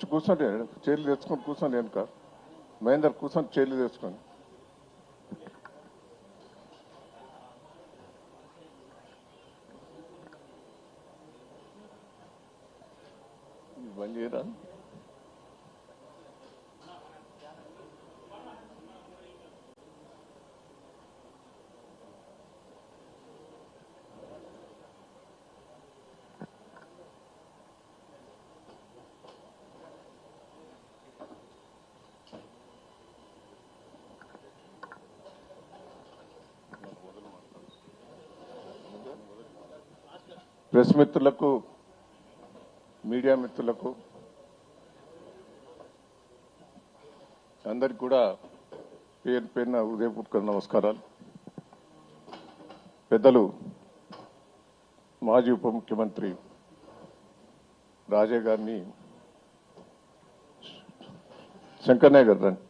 వచ్చి కూర్చోండి. చైర్లు తెచ్చుకొని కూర్చోండి వెనుక. మహేందర్ కూర్చొని చైర్లు తెచ్చుకొని ఇది బంద్ చేయరా ప్రెస్ మిత్రులకు మీడియా మిత్రులకు అందరికి కూడా పేరు పేరున హృదయపూర్వక నమస్కారాలు. పెద్దలు మాజీ ఉప ముఖ్యమంత్రి రాజే గారిని శంకర్నాయ్ గారు రండి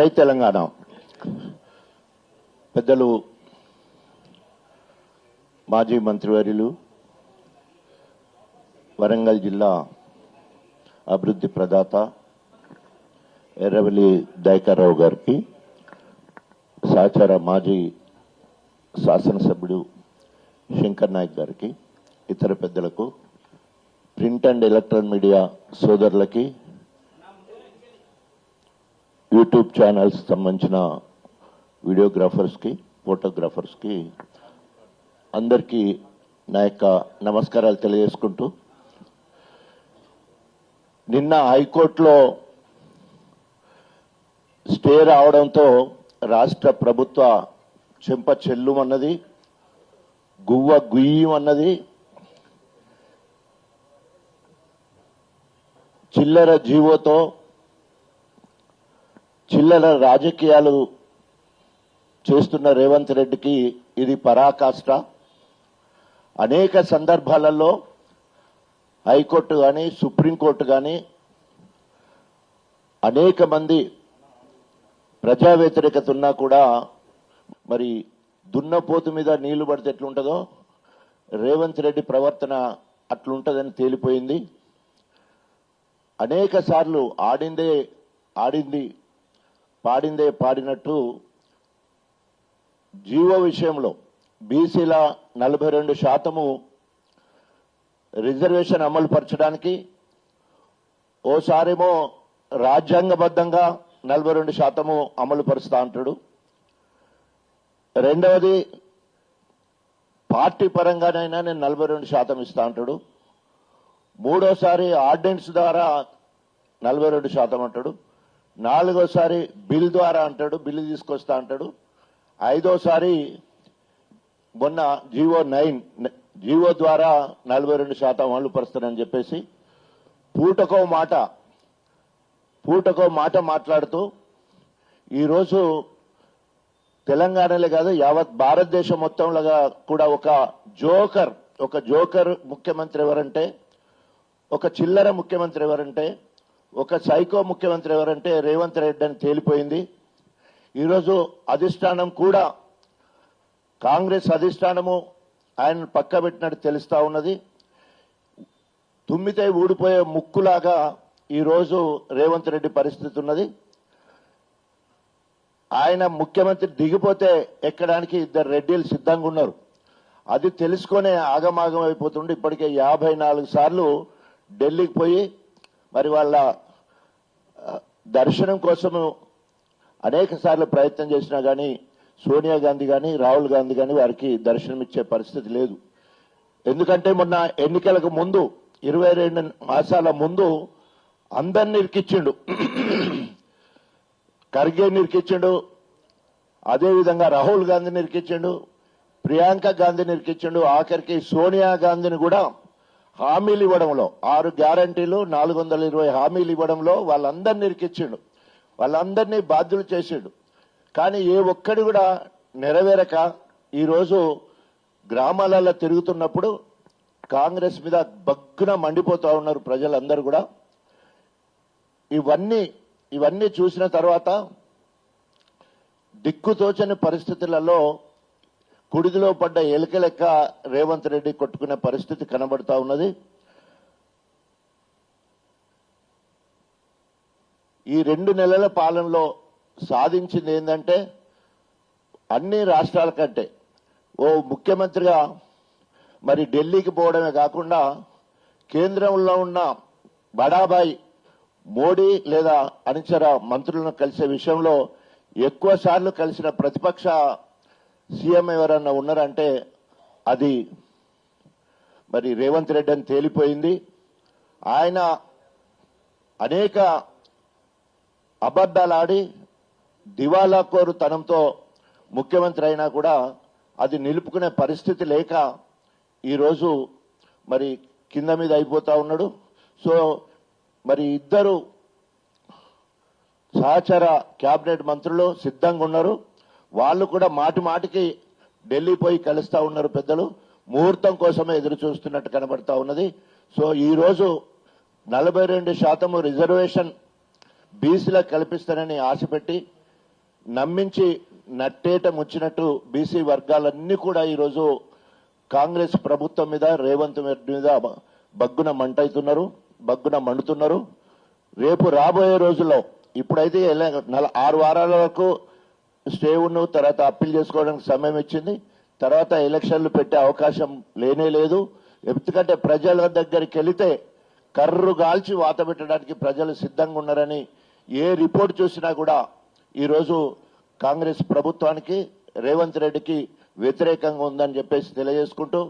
జై తెలంగాణ. పెద్దలు మాజీ మంత్రివర్యులు వరంగల్ జిల్లా అభివృద్ధి ప్రదాత ఎర్రవెల్లి దయకారావు గారికి సహచార మాజీ శాసనసభ్యుడు శంకర్ నాయక్ గారికి ఇతర పెద్దలకు ప్రింట్ అండ్ ఎలక్ట్రానిక్ మీడియా సోదరులకి యూట్యూబ్ ఛానల్స్ సంబంధించిన వీడియోగ్రాఫర్స్కి ఫోటోగ్రాఫర్స్కి అందరికీ నా యొక్క నమస్కారాలు తెలియజేసుకుంటూ నిన్న హైకోర్టులో స్టే రావడంతో రాష్ట్ర ప్రభుత్వ చెంప చెల్లుమన్నది గువ్వ గుయ్యమన్నది చిల్లర జీవోతో చిల్లర రాజకీయాలు చేస్తున్న రేవంత్ రెడ్డికి ఇది పరాకాష్ట. అనేక సందర్భాలలో హైకోర్టు కానీ సుప్రీంకోర్టు కానీ అనేక మంది ప్రజా వ్యతిరేకత ఉన్నా కూడా మరి దున్నపోతు మీద నీళ్ళు పడితే ఎట్లుంటుందో రేవంత్ రెడ్డి ప్రవర్తన అట్లుంటుందని తేలిపోయింది. అనేక సార్లు ఆడిందే ఆడింది పాడిందే పాడినట్టు జీవో విషయంలో బీసీల నలభై రెండు శాతము రిజర్వేషన్ అమలు పరచడానికి ఓసారేమో రాజ్యాంగబద్ధంగా నలభై రెండు శాతము అమలు పరుస్తా అంటాడు. రెండవది పార్టీ పరంగానైనా నేను నలభై రెండు శాతం ఇస్తా అంటాడు. మూడోసారి ఆర్డినెన్స్ ద్వారా నలభై రెండు శాతం అంటాడు. నాలుగోసారి బిల్ ద్వారా అంటాడు బిల్లు తీసుకొస్తా అంటాడు. ఐదోసారి మొన్న జీవో నైన్ జీవో ద్వారా నలభై రెండు శాతం అమలు పరుస్తారని చెప్పేసి పూటకో మాట పూటకో మాట మాట్లాడుతూ ఈరోజు తెలంగాణలో కాదు యావత్ భారతదేశం మొత్తంలో కూడా ఒక జోకర్ ఒక జోకర్ ముఖ్యమంత్రి ఎవరంటే ఒక చిల్లర ముఖ్యమంత్రి ఎవరంటే ఒక సైకో ముఖ్యమంత్రి ఎవరంటే రేవంత్ రెడ్డి అని తేలిపోయింది. ఈరోజు అధిష్టానం కూడా కాంగ్రెస్ అధిష్టానము ఆయన పక్క పెట్టినట్టు తెలుస్తా ఉన్నది. తుమ్మితే ఊడిపోయే ముక్కులాగా ఈరోజు రేవంత్ రెడ్డి పరిస్థితి ఉన్నది. ఆయన ముఖ్యమంత్రి దిగిపోతే ఎక్కడానికి ఇద్దరు రెడ్డిలు సిద్ధంగా ఉన్నారు. అది తెలుసుకునే ఆగమాగం అయిపోతుండే ఇప్పటికే యాభై నాలుగు సార్లు ఢిల్లీకి పోయి మరి వాళ్ళ దర్శనం కోసము అనేక సార్లు ప్రయత్నం చేసినా కానీ సోనియా గాంధీ కానీ రాహుల్ గాంధీ కానీ వారికి దర్శనం ఇచ్చే పరిస్థితి లేదు. ఎందుకంటే మొన్న ఎన్నికలకు ముందు ఇరవై రెండు మాసాల ముందు అందరిని ఇరికిచ్చిండు. ఖర్గే నిరికిచ్చిండు అదేవిధంగా రాహుల్ గాంధీ నిరికిచ్చిండు ప్రియాంక గాంధీ నిరికిచ్చిండు ఆఖరికి సోనియా గాంధీని కూడా హామీలు ఇవ్వడంలో ఆరు గ్యారంటీలు నాలుగు వందల ఇరవై హామీలు ఇవ్వడంలో వాళ్ళందరినీ ఇరికిచ్చిండు. వాళ్ళందరినీ బాధ్యులు చేసిండు. కానీ ఏ ఒక్కడి కూడా నెరవేరక ఈరోజు గ్రామాలలో తిరుగుతున్నప్పుడు కాంగ్రెస్ మీద బగ్గున మండిపోతూ ఉన్నారు ప్రజలందరూ కూడా. ఇవన్నీ ఇవన్నీ చూసిన తర్వాత దిక్కుతోచని పరిస్థితులలో కుడిదిలో పడ్డ ఎలుక లెక్క రేవంత్ రెడ్డి కొట్టుకునే పరిస్థితి కనబడతా ఉన్నది. ఈ రెండు నెలల పాలనలో సాధించింది ఏంటంటే అన్ని రాష్ట్రాల కంటే ఓ ముఖ్యమంత్రిగా మరి ఢిల్లీకి పోవడమే కాకుండా కేంద్రంలో ఉన్న బడాబాయి మోడీ లేదా అనుచర మంత్రులను కలిసే విషయంలో ఎక్కువ సార్లు కలిసిన ప్రతిపక్ష సీఎం ఎవరన్నా ఉన్నారంటే అది మరి రేవంత్ రెడ్డి అని తేలిపోయింది. ఆయన అనేక అబద్ధాలాడి దివాలా కోరు తనంతో ముఖ్యమంత్రి అయినా కూడా అది నిలుపుకునే పరిస్థితి లేక ఈరోజు మరి కింద మీద అయిపోతా ఉన్నాడు. సో మరి ఇద్దరు సహచర కేబినెట్ మంత్రులు సిద్ధంగా ఉన్నారు. వాళ్ళు కూడా మాటి మాటికి ఢిల్లీ పోయి కలుస్తా ఉన్నారు పెద్దలు. ముహూర్తం కోసమే ఎదురు చూస్తున్నట్టు కనబడతా ఉన్నది. సో ఈరోజు నలభై రెండు శాతం రిజర్వేషన్ బీసీలకు కల్పిస్తానని ఆశపెట్టి నమ్మించి నట్టేట ముచ్చినట్టు బీసీ వర్గాలన్నీ కూడా ఈరోజు కాంగ్రెస్ ప్రభుత్వం మీద రేవంత్ రెడ్డి మీద బగ్గున మంటవుతున్నారు బగ్గున మండుతున్నారు. రేపు రాబోయే రోజుల్లో ఇప్పుడైతే ఆరు వారాల వరకు స్టే ఉన్న తర్వాత అప్పీల్ చేసుకోవడానికి సమయం ఇచ్చింది. తర్వాత ఎలక్షన్లు పెట్టే అవకాశం లేనే లేదు. ఎందుకంటే ప్రజల దగ్గరికి వెళితే కర్రు గాల్చి వాత పెట్టడానికి ప్రజలు సిద్ధంగా ఉన్నారని ఏ రిపోర్ట్ చూసినా కూడా ఈరోజు కాంగ్రెస్ ప్రభుత్వానికి రేవంత్ రెడ్డికి వ్యతిరేకంగా ఉందని చెప్పేసి తెలియజేసుకుంటూ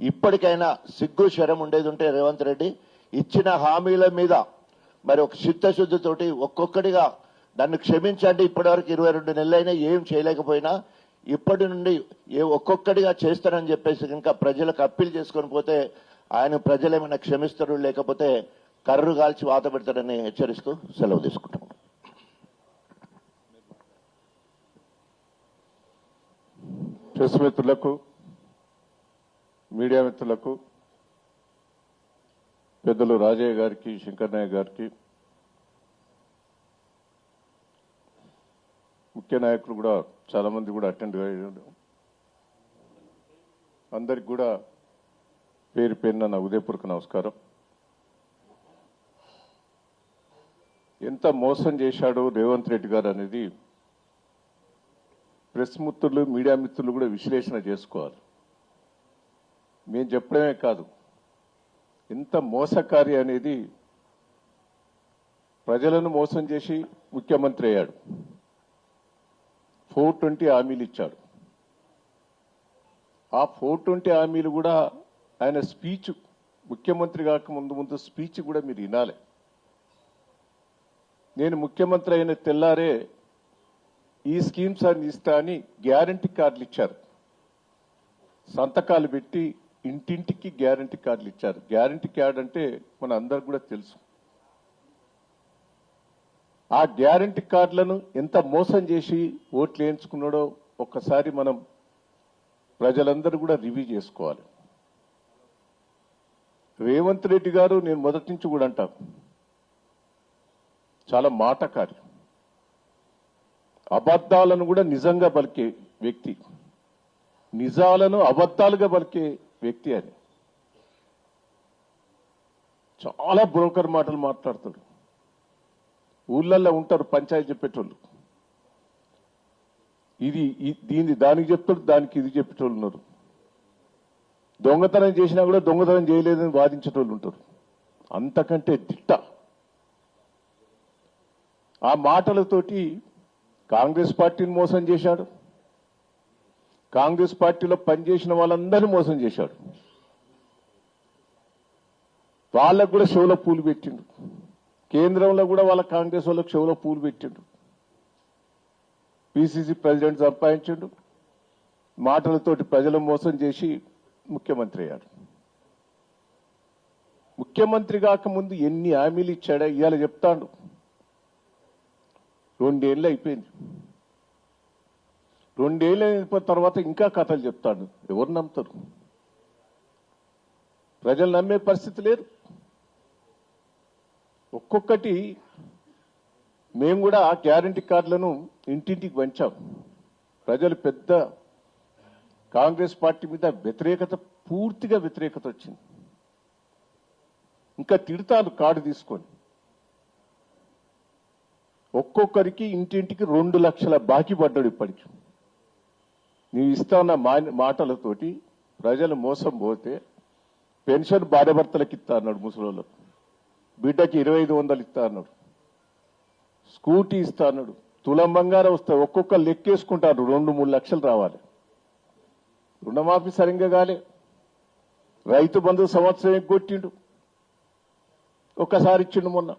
ఇప్పటికైనా సిగ్గు శరం ఉండేది ఉంటే రేవంత్ రెడ్డి ఇచ్చిన హామీల మీద మరి ఒక చిత్తశుద్ధితోటి ఒక్కొక్కటిగా నన్ను క్షమించండి ఇప్పటివరకు ఇరవై రెండు నెలలైనా ఏం చేయలేకపోయినా ఇప్పటి నుండి ఏ ఒక్కొక్కటిగా చేస్తానని చెప్పేసి ఇంకా ప్రజలకు అప్పీల్ చేసుకొని పోతే ఆయన ప్రజలు ఏమైనా క్షమిస్తారు లేకపోతే కర్రు కాల్చి వాత పెడతాడని హెచ్చరిస్తూ సెలవు తీసుకుంటాం. ప్రెస్ మిత్రులకు మీడియా మిత్రులకు పెద్దలు రాజయ్య గారికి శంకర్ నాయక్ గారికి ముఖ్య నాయకులు కూడా చాలా మంది కూడా అటెండ్ అయ్యారు. అందరికి కూడా పేరు పేరున నా ఉదయపూర్వక నమస్కారం. ఎంత మోసం చేశాడో రేవంత్ రెడ్డి గారు అనేది ప్రెస్ మిత్రులు మీడియా మిత్రులు కూడా విశ్లేషణ చేసుకోవాలి. మేము చెప్పడమే కాదు ఎంత మోసకారి అనేది ప్రజలను మోసం చేసి ముఖ్యమంత్రి అయ్యాడు. ఫోర్ ట్వంటీ హామీలు ఇచ్చాడు. ఆ ఫోర్ ట్వంటీ హామీలు కూడా ఆయన స్పీచ్ ముఖ్యమంత్రి కాక ముందు ముందు స్పీచ్ కూడా మీరు వినాలి. నేను ముఖ్యమంత్రి అయిన తెల్లారే ఈ స్కీమ్స్ అని ఇస్తా అని గ్యారంటీ కార్డులు ఇచ్చారు. సంతకాలు పెట్టి ఇంటింటికి గ్యారంటీ కార్డులు ఇచ్చారు. గ్యారంటీ కార్డు అంటే మన అందరికి కూడా తెలుసు. ఆ గ్యారంటీ కార్డులను ఎంత మోసం చేసి ఓట్లు వేయించుకున్నాడో ఒక్కసారి మనం ప్రజలందరూ కూడా రివ్యూ చేసుకోవాలి. రేవంత్ రెడ్డి గారు నేను మొదటి నుంచి కూడా అంటా చాలా మాటకారి. అబద్ధాలను కూడా నిజంగా పలికే వ్యక్తి. నిజాలను అబద్ధాలుగా పలికే వ్యక్తి అని చాలా బ్రోకర్ మాటలు మాట్లాడతాడు. ఊళ్ళల్లో ఉంటారు పంచాయతీ చెప్పేటోళ్ళు. ఇది దీన్ని దానికి చెప్తాడు దానికి ఇది చెప్పేటోళ్ళు ఉన్నారు. దొంగతనం చేసినా కూడా దొంగతనం చేయలేదని వాదించేటోళ్ళు ఉంటారు. అంతకంటే దిట్ట. ఆ మాటలతోటి కాంగ్రెస్ పార్టీని మోసం చేశాడు. కాంగ్రెస్ పార్టీలో పనిచేసిన వాళ్ళందరినీ మోసం చేశాడు. వాళ్ళకు కూడా షోలో పూలు పెట్టిండు. కేంద్రంలో కూడా వాళ్ళ కాంగ్రెస్ వాళ్ళ చెవులో పూలు పెట్టిండు. పిసిసి ప్రెసిడెంట్ సంపాదించిండు. మాటలతోటి ప్రజలు మోసం చేసి ముఖ్యమంత్రి అయ్యాడు ముఖ్యమంత్రి కాకముందు ఎన్ని హామీలు ఇచ్చాడా ఇవాళ చెప్తాడు. రెండేళ్ళు అయిపోయింది. రెండేళ్ళు అయిపోయిన తర్వాత ఇంకా కథలు చెప్తాడు. ఎవరు నమ్ముతారు? ప్రజలు నమ్మే పరిస్థితి లేదు. ఒక్కొక్కటి మేము కూడా ఆ గ్యారంటీ కార్డులను ఇంటింటికి పంచాం ప్రజలు పెద్ద కాంగ్రెస్ పార్టీ మీద వ్యతిరేకత పూర్తిగా వ్యతిరేకత వచ్చింది. ఇంకా తిడతాను కార్డు తీసుకొని. ఒక్కొక్కరికి ఇంటింటికి రెండు లక్షల బాకీ పడ్డాడు ఇప్పటికి. నీవు ఇస్తాన్న మా- మాటలతోటి ప్రజలు మోసం పోతే పెన్షన్ భార్యభర్తలకు ఇస్తా అన్నాడు ముసలోళ్ళకు బిడ్డకి ఇరవై ఐదు వందలు ఇస్తా అన్నాడు. స్కూటీ ఇస్తా అన్నాడు. తులం బంగారం వస్తాయి ఒక్కొక్క లెక్కేసుకుంటారు. రెండు మూడు లక్షలు రావాలి. రుణమాఫీ సరిగ్గా కాలే. రైతు బంధు సంవత్సరం ఎగ్గొట్టిండు ఒక్కసారి ఇచ్చిండు మొన్న.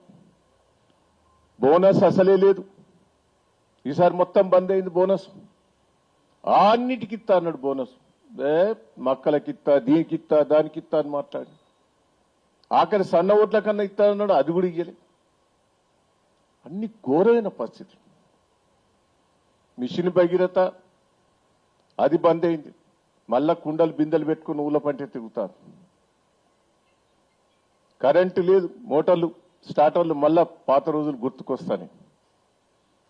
బోనస్ అసలే లేదు. ఈసారి మొత్తం బంద్ అయింది బోనస్. అన్నిటికి ఇస్తా అన్నాడు బోనస్. ఏ మక్కలకి ఇస్తా దీనికి ఇస్తా దానికి ఇస్తా అని మాట్లాడి. ఆఖరి సన్న ఓట్ల కన్నా ఇస్తానన్నాడు అది కూడా ఇయ్యలే. అన్ని ఘోరమైన పరిస్థితి మిషన్ భగీరథ అది బంద్ అయింది. మళ్ళా కుండలు బిందెలు పెట్టుకుని ఊళ్ళ పంటే తిరుగుతారు కరెంటు లేదు మోటార్లు స్టార్టర్లు మళ్ళా పాత రోజులు గుర్తుకొస్తాయి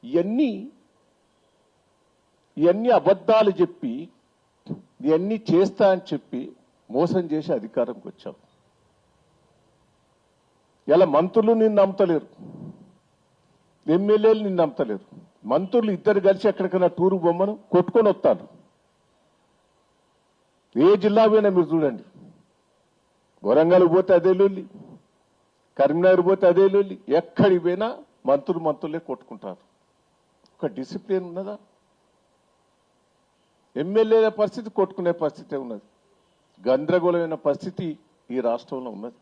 ఇవన్నీ ఇవన్నీ అబద్ధాలు చెప్పి ఇవన్నీ చేస్తా అని చెప్పి మోసం చేసి అధికారంకి వచ్చాం. ఇలా మంత్రులు నిన్ను నమ్మతలేరు? ఎమ్మెల్యేలు నిన్ను నమ్మతలేరు. మంత్రులు ఇద్దరు కలిసి ఎక్కడికైనా టూరు బొమ్మను కొట్టుకొని వస్తారు. ఏ జిల్లా పోయినా మీరు చూడండి. వరంగల్ పోతే అదే లొల్లి కరీంనగర్ పోతే అదే లొల్లి ఎక్కడికి పోయినా మంత్రులు మంత్రులే కొట్టుకుంటారు. ఒక డిసిప్లిన్ ఉన్నదా? ఎమ్మెల్యేల పరిస్థితి కొట్టుకునే పరిస్థితి ఉన్నది. గందరగోళమైన పరిస్థితి ఈ రాష్ట్రంలో ఉన్నది.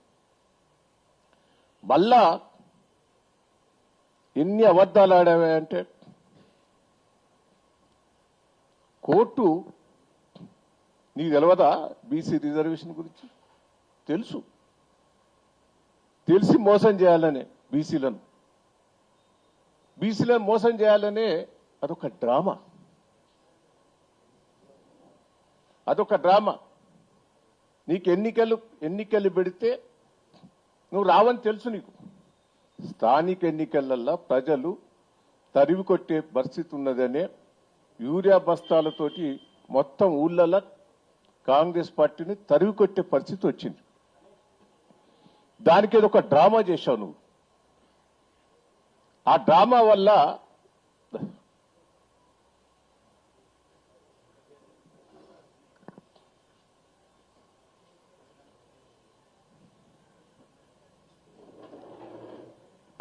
మళ్ళా ఎన్ని అబద్ధాలు ఆడావే అంటే? కోర్టు నీకు తెలియదా బీసీ రిజర్వేషన్ గురించి? తెలుసు. తెలిసి మోసం చేయాలనే బీసీలను. బీసీలను మోసం చేయాలనే అదొక డ్రామా. అదొక డ్రామా. నీకు ఎన్నికలు ఎన్నికలు పెడితే నువ్వు రావని తెలుసు నీకు. స్థానిక ఎన్నికలల్లో ప్రజలు తరివి కొట్టే పరిస్థితి ఉన్నదనే యూరియా బస్తాలతోటి మొత్తం ఊళ్ళల్లో కాంగ్రెస్ పార్టీని తరివి కొట్టే పరిస్థితి వచ్చింది. దానికి ఏదో ఒక డ్రామా చేశావు నువ్వు. ఆ డ్రామా వల్ల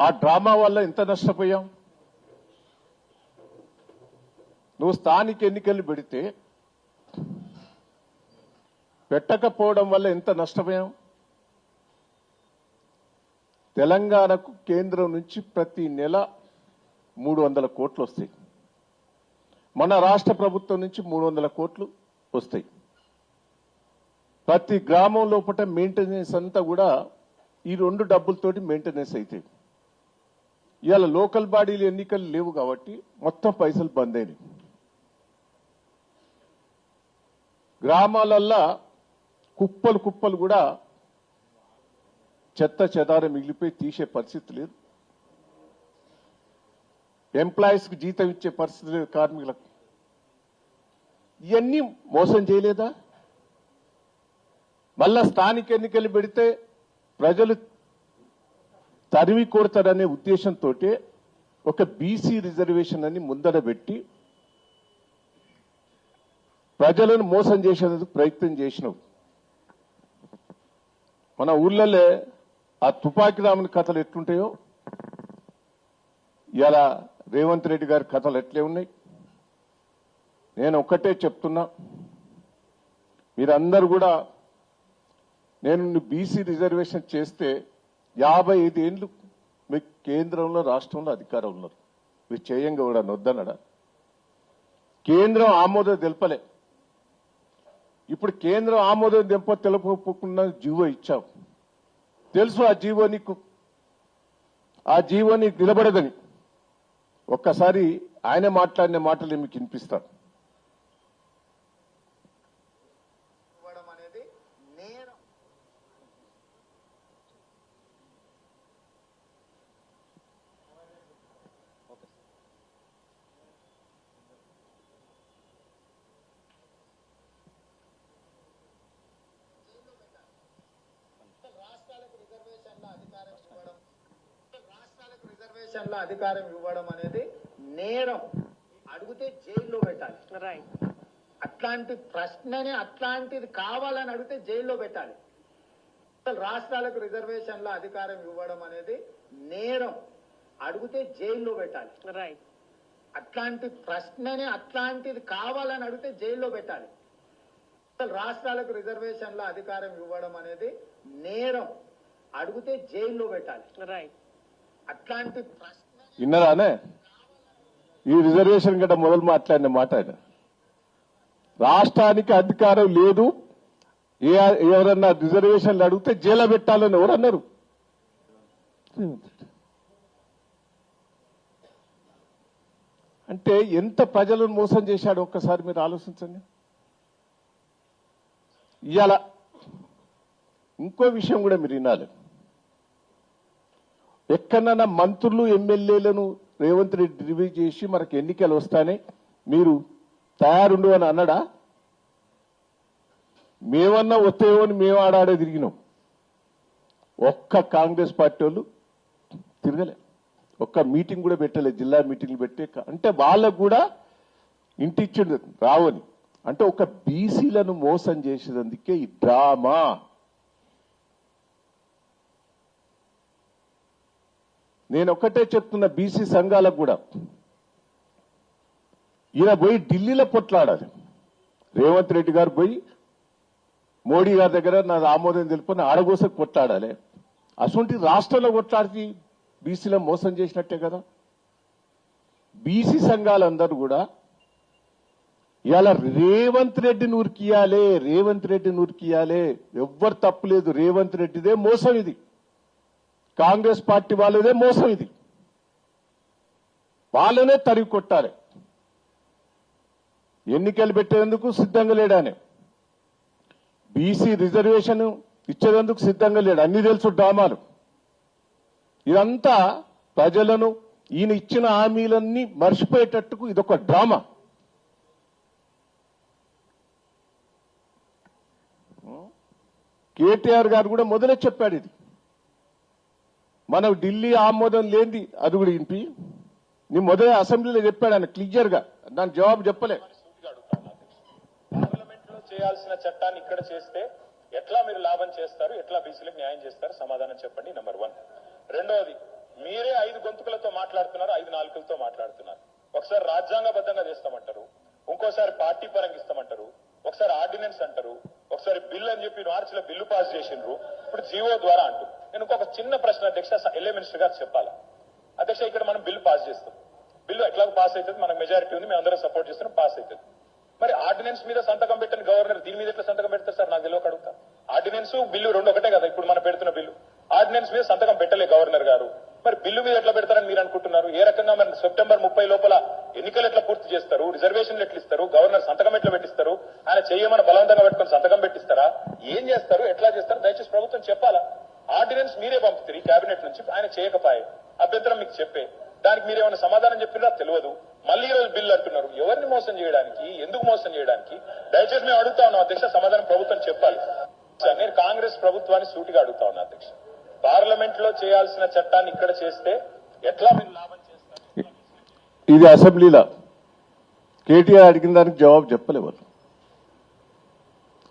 ఆ డ్రామా వల్ల ఎంత నష్టపోయాం? నువ్వు స్థానిక ఎన్నికలు పెడితే పెట్టకపోవడం వల్ల ఎంత నష్టపోయాం? తెలంగాణకు కేంద్రం నుంచి ప్రతి నెల మూడు వందల కోట్లు వస్తాయి. మన రాష్ట్ర ప్రభుత్వం నుంచి మూడు వందల కోట్లు వస్తాయి. ప్రతి గ్రామం లోపల మెయింటెనెన్స్ అంతా కూడా ఈ రెండు డబ్బులతోటి మెయింటెనెన్స్ అవుతాయి ఇవాళ లోకల్ బాడీలు ఎన్నికలు లేవు కాబట్టి మొత్తం పైసలు బంద్ అయినాయి. గ్రామాలల్లా కుప్పలు కుప్పలు కూడా చెత్త చెదారం మిగిలిపోయి తీసే పరిస్థితి లేదు. ఎంప్లాయీస్కి జీతం ఇచ్చే పరిస్థితి లేదు కార్మికులకు. ఇవన్నీ మోసం చేయలేదా? మళ్ళా స్థానిక ఎన్నికలు పెడితే ప్రజలు తరిమి కొడతాడనే ఉద్దేశంతో ఒక బీసీ రిజర్వేషన్ అని ముందర పెట్టి ప్రజలను మోసం చేసేందుకు ప్రయత్నం చేసినావు మన ఊళ్ళలో ఆ తుపాకి రాముని కథలు ఎట్లుంటాయో ఇలా రేవంత్ రెడ్డి గారి కథలు ఎట్లే ఉన్నాయి? నేను ఒక్కటే చెప్తున్నా మీరందరూ కూడా నేను బీసీ రిజర్వేషన్ చేస్తే యాభై ఐదు ఏళ్ళు మీకు కేంద్రంలో రాష్ట్రంలో అధికారం ఉన్నారు మీరు చేయంగా కూడా నొద్దనడా కేంద్రం ఆమోదం తెలపలే. ఇప్పుడు కేంద్రం ఆమోదం తెంప తెలపకుండా జీవో ఇచ్చావు. తెలుసు ఆ జీవో నీకు. ఆ జీవో నీకు నిలబడదని. ఒక్కసారి ఆయన మాట్లాడిన మాటలు మీకు వినిపిస్తాను. రిజర్వేషన్ల అధికారం ఇవ్వడం అనేది నేరం. అడిగితే జైల్లో పెట్టాలి. రైట్ అట్లాంటి ప్రశ్నని అట్లాంటిది కావాలని అడిగితే జైల్లో పెట్టాలి. రాష్ట్రాలకు రిజర్వేషన్ల అధికారం ఇవ్వడం అనేది నేరం. అడిగితే జైల్లో పెట్టాలి. రైట్ అట్లాంటి ప్రశ్నని అట్లాంటిది కావాలని అడిగితే జైల్లో పెట్టాలి. అసలు రాష్ట్రాలకు రిజర్వేషన్ల అధికారం ఇవ్వడం అనేది నేరం. అడిగితే జైల్లో పెట్టాలి. రైట్ విన్నరానే ఈ రిజర్వేషన్ గట్ట మొదలు మాట్లాడిన మాట ఆయన. రాష్ట్రానికి అధికారం లేదు. ఎవరన్నా రిజర్వేషన్లు అడిగితే జైలు పెట్టాలని ఎవరన్నారు అంటే ఎంత ప్రజలను మోసం చేశాడు ఒక్కసారి మీరు ఆలోచించండి. ఇవాళ ఇంకో విషయం కూడా మీరు వినాలి. ఎక్కడన్నా మంత్రులు ఎమ్మెల్యేలను రేవంత్ రెడ్డి రివ్యూ చేసి మనకు ఎన్నికలు వస్తానే మీరు తయారుండు అని అన్నాడా? మేమన్నా వస్తాయో అని మేము ఆడాడే తిరిగినాం. ఒక్క కాంగ్రెస్ పార్టీ వాళ్ళు తిరగలే. ఒక్క మీటింగ్ కూడా పెట్టలేదు జిల్లా మీటింగ్లు పెట్టే అంటే వాళ్ళకు కూడా ఇంటిచ్చిండు రావని. అంటే ఒక బీసీలను మోసం చేసేటందుకే ఈ డ్రామా. నేను ఒక్కటే చెప్తున్న బీసీ సంఘాలకు కూడా. ఈయన పోయి ఢిల్లీలో పొట్లాడాలి. రేవంత్ రెడ్డి గారు పోయి మోడీ గారి దగ్గర నాది ఆమోదం తెలుపుకొని ఆడగోసకు కొట్లాడాలి. అసొంటి రాష్ట్రంలో కొట్లాడి బీసీలో మోసం చేసినట్టే కదా. బీసీ సంఘాలందరూ కూడా ఇవాళ రేవంత్ రెడ్డిని ఉరికియాలే రేవంత్ రెడ్డిని ఉరికియాలే. ఎవ్వరు తప్పులేదు రేవంత్ రెడ్డిదే మోసం ఇది. కాంగ్రెస్ పార్టీ వాళ్ళదే మోసం ఇది. వాళ్ళనే తరిగి కొట్టాలి. ఎన్నికలు పెట్టేందుకు సిద్ధంగా లేడానే బీసీ రిజర్వేషన్ ఇచ్చేందుకు సిద్ధంగా లేడు. అన్ని తెలుసు డ్రామాలు. ఇదంతా ప్రజలను ఈయన ఇచ్చిన హామీలన్నీ మర్చిపోయేటట్టుకు ఇదొక డ్రామా. కేటీఆర్ గారు కూడా మొదలే చెప్పాడు ఇది. మనం ఢిల్లీ ఆమోదం లేనిది అది కూడా ఇంపి. నీ మొదటి అసెంబ్లీలో చెప్పాడు ఆయన క్లియర్గా దాని జవాబు చెప్పలే. పార్లమెంట్లో చేయాల్సిన చట్టాన్ని ఇక్కడ చేస్తే ఎట్లా మీరు లాభం చేస్తారు ఎట్లా బీసీలకు న్యాయం చేస్తారు సమాధానం చెప్పండి నెంబర్ వన్. రెండవది మీరే ఐదు గొంతుకులతో మాట్లాడుతున్నారు ఐదు నాలుగులతో మాట్లాడుతున్నారు. ఒకసారి రాజ్యాంగబద్ధంగా చేస్తామంటారు ఇంకోసారి పార్టీ పరంగా ఇస్తామంటారు ఒకసారి ఆర్డినెన్స్ అంటారు ఒకసారి బిల్ అని చెప్పి మార్చిలో బిల్లు పాస్ చేసిండ్రు ఇప్పుడు జీవో ద్వారా అంటారు నేను ఒక చిన్న ప్రశ్న అధ్యక్ష ఎల్ఏ మినిస్టర్ గారు చెప్పాలి? అధ్యక్ష ఇక్కడ మనం బిల్లు పాస్ చేస్తాం. బిల్లు ఎట్లా పాస్ అవుతుంది మనకు మెజారిటీ ఉంది మేము అందరం సపోర్ట్ చేస్తున్నాం పాస్ అవుతుంది మరి ఆర్డినెన్స్ మీద సంతకం పెట్టని గవర్నర్ దీని మీద ఎట్లా సంతకం పెడతారు సార్? నాకు తెలియక అడుగుతా. ఆర్డినెన్స్ బిల్లు రెండు ఒకటే కదా ఇప్పుడు మనం పెడుతున్న బిల్లు. ఆర్డినెన్స్ మీద సంతకం పెట్టలే గవర్నర్ గారు. మరి బిల్లు మీద ఎట్లా పెడతారని మీరు అనుకుంటున్నారు? ఏ రకంగా మరి సెప్టెంబర్ ముప్పై లోపల ఎన్నికలు ఎట్లా పూర్తి చేస్తారు? రిజర్వేషన్లు ఎట్లా ఇస్తారు? గవర్నర్ సంతకం ఎట్లా పెట్టిస్తారు? ఆయన చేయమని బలవంతంగా పెట్టుకొని సంతకం పెట్టిస్తారా? ఏం చేస్తారు? ఎట్లా చేస్తారు? దయచేసి ప్రభుత్వం చెప్పాలా? ఆర్డినెన్స్ మీరే పంపుతారు కేబినెట్ నుంచి ఆయన చేయకపోయే. అభ్యంతరం మీకు చెప్పే. దానికి మీరు ఏమైనా సమాధానం చెప్పినా తెలియదు. మళ్ళీ ఈ రోజు బిల్లు అంటున్నారు. ఎవరిని మోసం చేయడానికి? ఎందుకు మోసం చేయడానికి? దయచేసి మేము అడుగుతా ఉన్నాం అధ్యక్ష. సమాధానం ప్రభుత్వం చెప్పాలి. నేను కాంగ్రెస్ ప్రభుత్వాన్ని సూటిగా అడుగుతా ఉన్నా అధ్యక్ష. పార్లమెంట్లో చేయాల్సిన చట్టాన్ని ఇక్కడ చేస్తే ఎట్లా మీరు లాభం చేస్తారు? ఇది అసెంబ్లీలా. కేటీఆర్ అడిగిన దానికి జవాబు చెప్పలేవారు.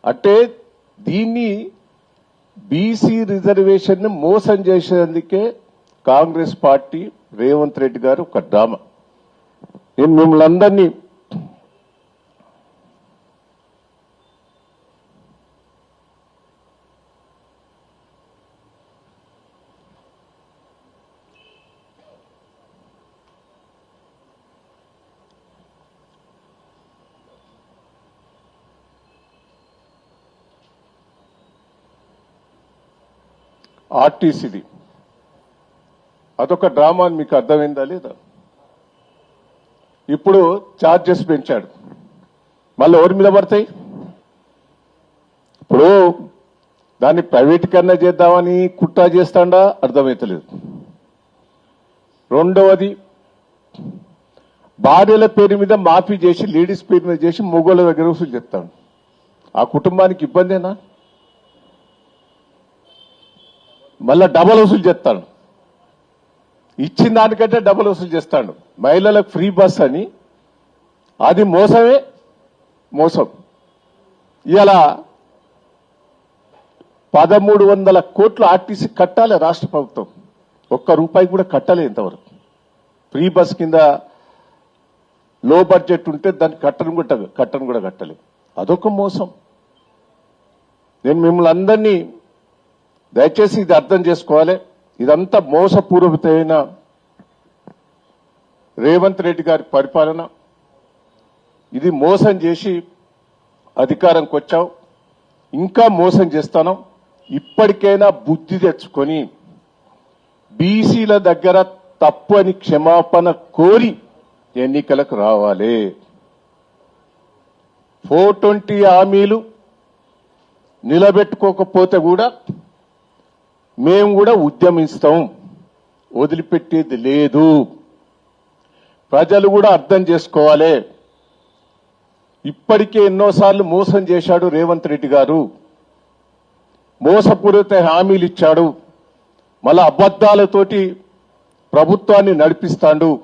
అంటే దీన్ని బీసీ రిజర్వేషన్ని మోసం చేసేందుకే కాంగ్రెస్ పార్టీ రేవంత్ రెడ్డి గారు ఒక డ్రామా. నేను మిమ్మల్ని అందరినీ ఆర్టీసీది. అదొక డ్రామా అని మీకు అర్థమైందా లేదా? ఇప్పుడు ఛార్జెస్ పెంచాడు. మళ్ళీ ఎవరి మీద పడతాయి? ఇప్పుడు దాన్ని ప్రైవేటీకరణ చేద్దామని కుట్ర చేస్తాడా? అర్థమైతలేదు. రెండవది భార్యల పేరు మీద మాఫీ చేసి లేడీస్ పేరు మీద చేసి మొగోళ్ళ దగ్గర వసూలు చెప్తాడు ఆ కుటుంబానికి ఇబ్బందేనా? మళ్ళీ డబల్ వసూలు చేస్తాడు. ఇచ్చిన దానికంటే డబల్ వసూలు చేస్తాడు. మహిళలకు ఫ్రీ బస్ అని. అది మోసమే మోసం. ఇలా పదమూడు వందల కోట్లు ఆర్టీసీ కట్టాలి రాష్ట్ర ప్రభుత్వం. ఒక్క రూపాయి కూడా కట్టలే ఇంతవరకు. ఫ్రీ బస్ కింద లో బడ్జెట్ ఉంటే దాన్ని కట్టను కూడా కట్టను కూడా కట్టలేదు. అదొక మోసం. నేను మిమ్మల్ని అందరినీ దయచేసి ఇది అర్థం చేసుకోవాలి. ఇదంతా మోసపూర్వతమైన రేవంత్ రెడ్డి గారి పరిపాలన. ఇది మోసం చేసి అధికారంకి వచ్చావు. ఇంకా మోసం చేస్తాను. ఇప్పటికైనా బుద్ధి తెచ్చుకొని బీసీల దగ్గర తప్పు అని క్షమాపణ కోరి ఎన్నికలకు రావాలి. ఫోర్ ట్వంటీ హామీలు నిలబెట్టుకోకపోతే కూడా మేము కూడా ఉద్యమిస్తాం. వదిలిపెట్టేది లేదు. ప్రజలు కూడా అర్థం చేసుకోవాలి. ఇప్పటికే ఎన్నోసార్లు మోసం చేశాడు రేవంత్ రెడ్డి గారు. మోసపూరిత హామీలు ఇచ్చాడు. మళ్ళా అబద్ధాలతోటి ప్రభుత్వాన్ని నడిపిస్తాడు.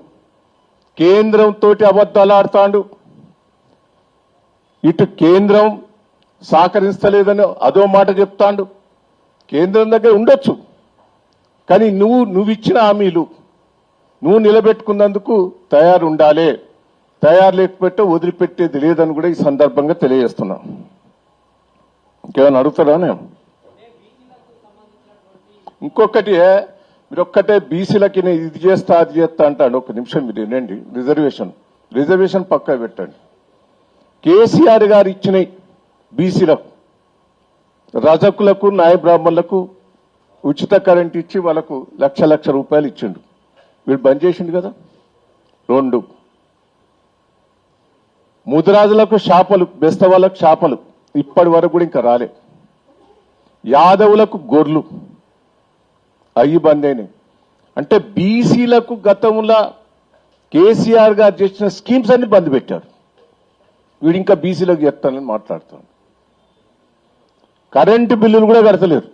కేంద్రంతో అబద్ధాలు ఆడతాడు. ఇటు కేంద్రం సహకరిస్తలేదని అదో మాట చెప్తాడు. కేంద్రం దగ్గర ఉండొచ్చు. కానీ నువ్వు నువ్వు ఇచ్చిన హామీలు నువ్వు నిలబెట్టుకున్నందుకు తయారు ఉండాలి తయారు లేకపోతే వదిలిపెట్టేది లేదని కూడా ఈ సందర్భంగా తెలియజేస్తున్నా. ఇంకేమైనా అడుగుతారా నేను? ఇంకొకటి మీరు ఒక్కటే బీసీలకి నేను ఇది చేస్తా అది చేస్తా అంటాడు. ఒక నిమిషం మీరు వినండి. రిజర్వేషన్. రిజర్వేషన్ పక్కా పెట్టండి. కేసీఆర్ గారు ఇచ్చినాయి బీసీలకు. రజకులకు నాయ బ్రాహ్మణులకు ఉచిత కరెంట్ ఇచ్చి వాళ్ళకు లక్ష లక్ష రూపాయలు ఇచ్చిండు. వీడు బంద్ చేసిండు కదా? రెండు. ముదిరాజులకు షాపలు బెస్తవాళ్ళకు షాపలు ఇప్పటి వరకు కూడా ఇంకా రాలే. యాదవులకు గొర్రెలు అయ్యి బంద్ అయినాయి. అంటే బీసీలకు గతంలో కేసీఆర్ గారు చేసిన స్కీమ్స్ అన్ని బంద్ పెట్టారు వీడు ఇంకా బీసీలకు చెప్తానని మాట్లాడుతున్నాడు. కరెంటు బిల్లులు కూడా కడతలేరు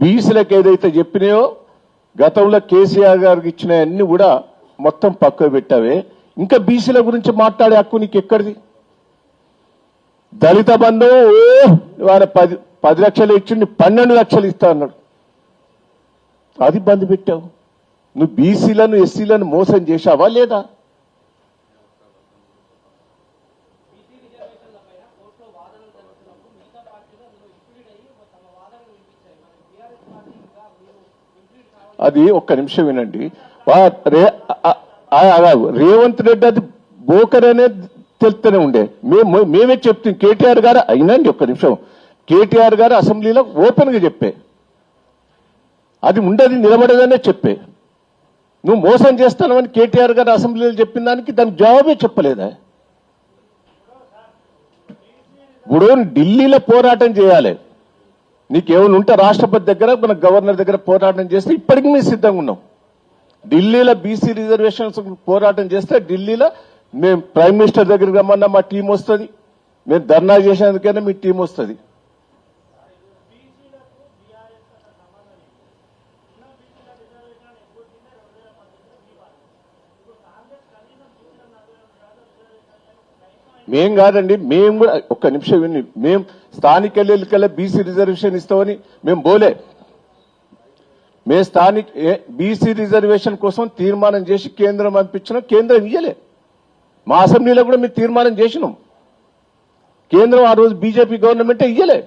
బీసీలకు ఏదైతే చెప్పినాయో గతంలో కేసీఆర్ గారికి ఇచ్చిన అన్ని కూడా మొత్తం పక్కకు పెట్టావే. ఇంకా బీసీల గురించి మాట్లాడే హక్కు నీకు ఎక్కడిది? దళిత బంధువు ఓ పది పది లక్షలు ఇచ్చిండి పన్నెండు లక్షలు ఇస్తా అన్నాడు. అది బంద్ పెట్టావు. నువ్వు బీసీలను ఎస్సీలను మోసం చేశావా లేదా? అది ఒక్క నిమిషం వినండి. వా- రే- రేవంత్ రెడ్డి అది బోకర్ అనేది తెలుస్తూనే ఉండే. మేము మేమే చెప్తాం. కేటీఆర్ గారు అయినండి ఒక్క నిమిషం. కేటీఆర్ గారు అసెంబ్లీలో ఓపెన్గా చెప్పే. అది ఉండదు నిలబడదనే చెప్పే. నువ్వు మోసం చేస్తానని కేటీఆర్ గారు అసెంబ్లీలో చెప్పిన దానికి దానికి జవాబే చెప్పలేదా? ఇప్పుడు ఢిల్లీలో పోరాటం చేయాలి. నీకేమైనా ఉంటే రాష్ట్రపతి దగ్గర మన గవర్నర్ దగ్గర పోరాటం చేస్తే ఇప్పటికీ మేము సిద్ధంగా ఉన్నాం. ఢిల్లీలో బీసీ రిజర్వేషన్స్ పోరాటం చేస్తే ఢిల్లీలో మేము ప్రైమ్ మినిస్టర్ దగ్గరికి రమ్మన్నా మా టీం వస్తుంది. మేము ధర్నా చేసేందుకైనా మీ టీం వస్తుంది. మేం కాదండి మేము కూడా ఒక్క నిమిషం విని మేము స్థానిక ఎన్నికల్లో బీసీ రిజర్వేషన్ ఇస్తామని మేము బోలే. మేము స్థానిక బీసీ రిజర్వేషన్ కోసం తీర్మానం చేసి కేంద్రం పంపించినాం కేంద్రం ఇయ్యలే. మా అసెంబ్లీలో కూడా మేము తీర్మానం చేసినాం. కేంద్రం ఆ రోజు బీజేపీ గవర్నమెంటే ఇయ్యలే.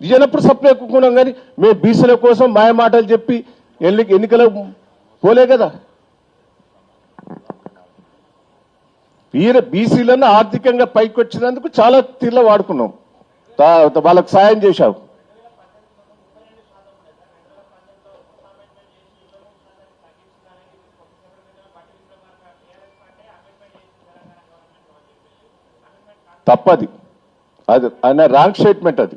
ఇయ్యనప్పుడు సప్లై ఎక్కుకున్నాం కానీ మేము బీసీల కోసం మాయ మాటలు చెప్పి ఎన్నిక ఎన్నికల పోలే కదా. వీర బీసీలను ఆర్థికంగా పైకి వచ్చినందుకు చాలా తీర్ల వాడుకున్నాం. వాళ్ళకు సాయం చేశావు తప్పది. అది ఆయన రాంగ్ స్టేట్మెంట్ అది.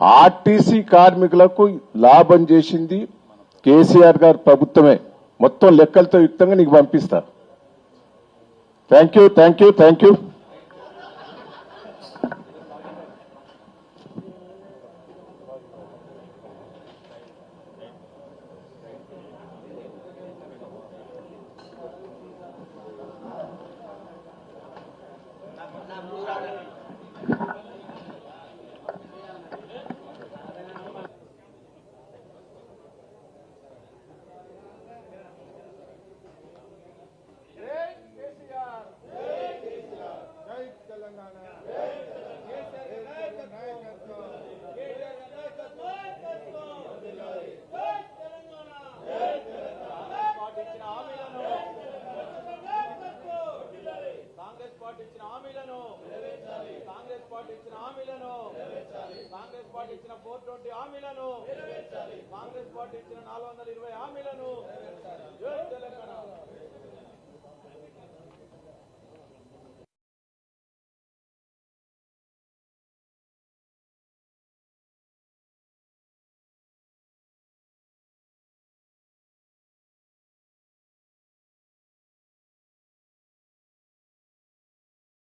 ఆర్టీసీ కార్మికులకు లాభం చేసింది కేసీఆర్ గారు ప్రభుత్వమే. మొత్తం లెక్కలతో యుక్తంగా నీకు పంపిస్తా. Thank you thank you thank you Yeah.